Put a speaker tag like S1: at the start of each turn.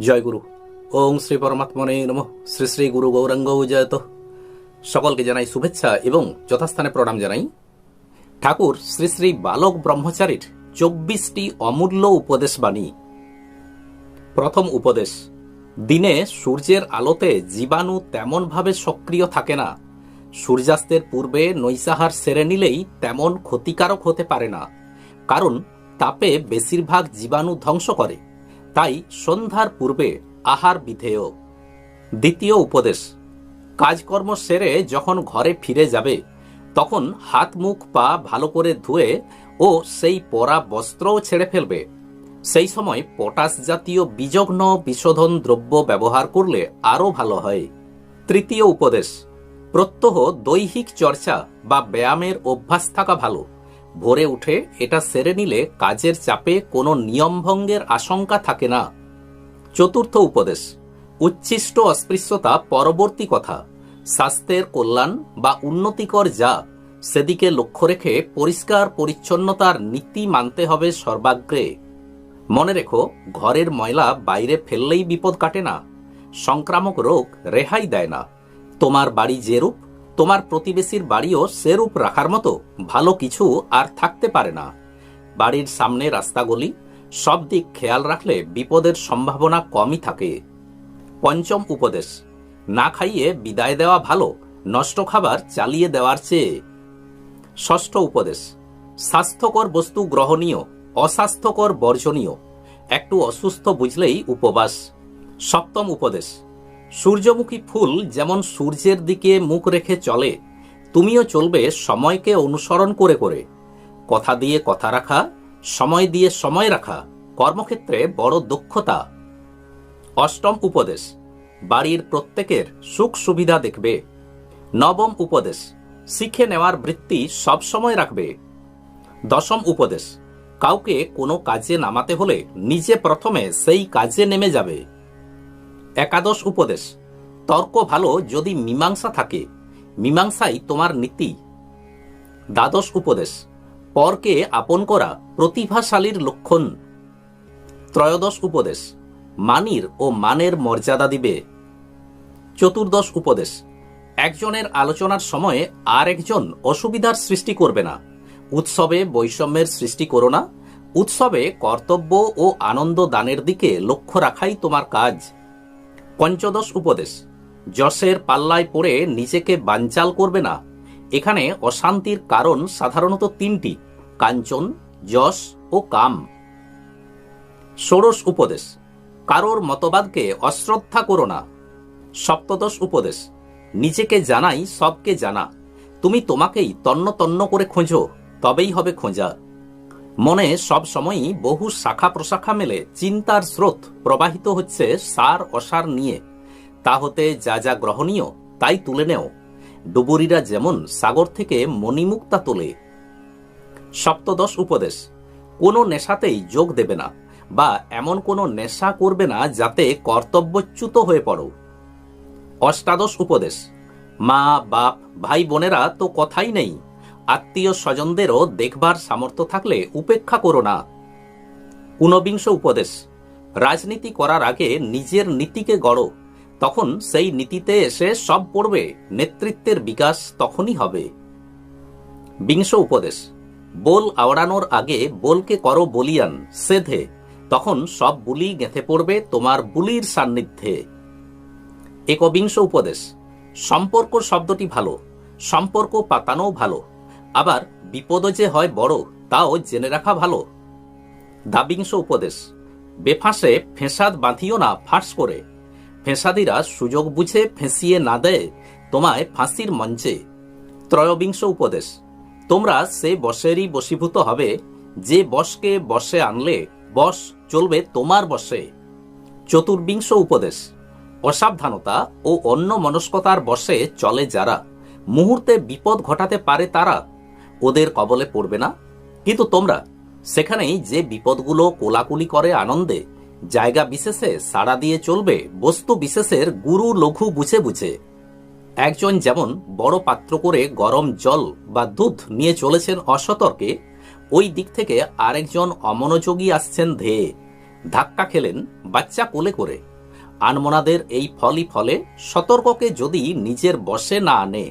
S1: জয় গুরু। ওং শ্রী পরমাত্মনে নম। শ্রী শ্রী গুরু গৌরাঙ্গ জয়ত। সকলকে জানাই শুভেচ্ছা এবং যথাস্থানে প্রণাম জানাই। ঠাকুর শ্রী শ্রী বালক ব্রহ্মচারীর চব্বিশটি অমূল্য উপদেশ বাণী। প্রথম উপদেশ, দিনে সূর্যের আলোতে জীবাণু তেমনভাবে সক্রিয় থাকে না। সূর্যাস্তের পূর্বে নৈসাহার সেরে নিলেই তেমন ক্ষতিকারক হতে পারে না। কারণ তাপে বেশিরভাগ জীবাণু ধ্বংস করে। তাই সন্ধ্যার পূর্বে আহার বিধেয় দ্বিতীয় উপদেশ, কাজকর্ম সেরে যখন ঘরে ফিরে যাবে, তখন হাত মুখ পা ভালো করে ধুয়ে ও সেই পরা বস্ত্রও ছেড়ে ফেলবে। সেই সময় পটাশ জাতীয় বিজঘ্ন বিশোধন দ্রব্য ব্যবহার করলে আরও ভালো হয়। তৃতীয় উপদেশ, প্রত্যহ দৈহিক চর্চা বা ব্যায়ামের অভ্যাস থাকা ভালো। ভোরে উঠে এটা সেরে নিলে কাজের চাপে কোনো নিয়মভঙ্গের আশঙ্কা থাকে না। চতুর্থ উপদেশ, উচ্ছিষ্ট অস্পৃশ্যতা পরবর্তী কথা। স্বাস্থ্যের কল্যাণ বা উন্নতিকর যা, সেদিকে লক্ষ্য রেখে পরিষ্কার পরিচ্ছন্নতার নীতি মানতে হবে সর্বাগ্রে। মনে রেখো, ঘরের ময়লা বাইরে ফেললেই বিপদ কাটে না। সংক্রামক রোগ রেহাই দেয় না। তোমার বাড়ি যেরূপ তোমার প্রতিবেশীর বাড়িও সেরূপ রাখার মতো ভালো কিছু আর থাকতে পারে না। বাড়ির সামনে রাস্তাগুলি সব দিক খেয়াল রাখলে বিপদের সম্ভাবনা কমই থাকে। পঞ্চম উপদেশ, না খাইয়ে বিদায় দেওয়া ভালো, নষ্ট খাবার চালিয়ে দেওয়ার চেয়ে। ষষ্ঠ উপদেশ, স্বাস্থ্যকর বস্তু গ্রহণীয়, অস্বাস্থ্যকর বর্জনীয়, একটু অসুস্থ বুঝলেই উপবাস। সপ্তম উপদেশ সূর্যমুখী ফুল যেমন সূর্যের দিকে মুখ রেখে চলে, তুমিও চলবে সময়কে অনুসরণ করে করে। কথা দিয়ে কথা রাখা, সময় দিয়ে সময় রাখা, কর্মক্ষেত্রে বড় দক্ষতা। অষ্টম উপদেশ, বাড়ির প্রত্যেকের সুখ সুবিধা দেখবে। নবম উপদেশ, শিখে নেওয়ার বৃত্তি সবসময় রাখবে। দশম উপদেশ, কাউকে কোনো কাজে নামাতে হলে নিজে প্রথমে সেই কাজে নেমে যাবে। একাদশ উপদেশ। তর্ক ভালো যদি মীমাংসা থাকে, মীমাংসাই তোমার নীতি। দ্বাদশ উপদেশ, পরকে আপন করা প্রতিভাশালীর লক্ষণ। ত্রয়োদশ উপদেশ, মানির ও মানের মর্যাদা দিবে। চতুর্দশ উপদেশ, একজনের আলোচনার সময়ে আর একজন অসুবিধার সৃষ্টি করবে না। উৎসবে বৈষম্যের সৃষ্টি করো না। উৎসবে কর্তব্য ও আনন্দ দানের দিকে লক্ষ্য রাখাই তোমার কাজ। পঞ্চদশ উপদেশ। যশের পাল্লায় পড়ে নিজেকে বানচাল করবে না। এখানে অশান্তির কারণ সাধারণত তিনটি, কাঞ্চন, যশ ও কাম। ষোড়শ উপদেশ, কারোর মতবাদকে অশ্রদ্ধা করো না। সপ্তদশ উপদেশ, নিজেকে জানাই সবকে জানা। তুমি তোমাকেই তন্ন তন্ন করে খোঁজো, তবেই হবে খোঁজা। মনে সব সময়ই বহু শাখা প্রশাখা মেলে। চিন্তার স্রোত প্রবাহিত হচ্ছে সার অসার নিয়ে। তা হতে যা যা গ্রহণীয়, তাই তুলে নেও। ডুবুরিরা যেমন সাগর থেকে মণিমুক্তা তোলে। সপ্তদশ উপদেশ, কোনো নেশাতেই যোগ দেবে না বা এমন কোনো নেশা করবে না যাতে কর্তব্যচ্যুত হয়ে পড়ো। অষ্টাদশ উপদেশ, মা, বাপ ভাই বোনেরা তো কথাই নেই। আত্মীয় স্বজনদেরও দেখবার সামর্থ্য থাকলে উপেক্ষা করো না। ঊনবিংশ উপদেশ, রাজনীতি করার আগে নিজের নীতিকে গড়ো, তখন সেই নীতিতে এসে সব পড়বে, নেতৃত্বের বিকাশ তখনই হবে। বিংশ উপদেশ, বোল আওড়ানোর আগে বোলকে করো বলিয়ান, সেধে, তখন সব বুলি গেঁথে পড়বে তোমার বুলির সান্নিধ্যে। একবিংশ উপদেশ, সম্পর্ক শব্দটি ভালো, সম্পর্ক পাতানো ভালো। আবার বিপদও যে হয় বড়, তাও জেনে রাখা ভালো। দাবিংশ উপদেশ। বেফাঁসে ফেঁসাদ বাঁধিও না ফাঁস করে। ফেঁসাদিরা সুযোগ বুঝে ফেঁসিয়ে না দেয় তোমায় ফাঁসির মঞ্চে। ত্রয়োবিংশ উপদেশ। তোমরা সে বসেরই বশীভূত হবে। যে বসকে বসে আনলে বস চলবে তোমার বসে চতুর্বিংশ উপদেশ। অসাবধানতা ও অন্য মনস্কতার বসে চলে যারা। মুহূর্তে বিপদ ঘটাতে পারে তারা। ওদের কবলে পড়বে না। কিন্তু তোমরা সেখানেই যে বিপদগুলো কোলাকুলি করে আনন্দে, জায়গা বিশেষে সাড়া দিয়ে চলবে, বস্তু বিশেষের গুরু লঘু বুঝে বুঝে। একজন যেমন বড় পাত্র করে গরম জল বা দুধ নিয়ে চলেছেন অসতর্কে, ওই দিক থেকে আরেকজন অমনোযোগী আসছেন ধেয়ে ধাক্কা খেলেন বাচ্চা কোলে করে। আনমনাদের এই ফলই ফলে সতর্ককে যদি নিজের বশে না আনে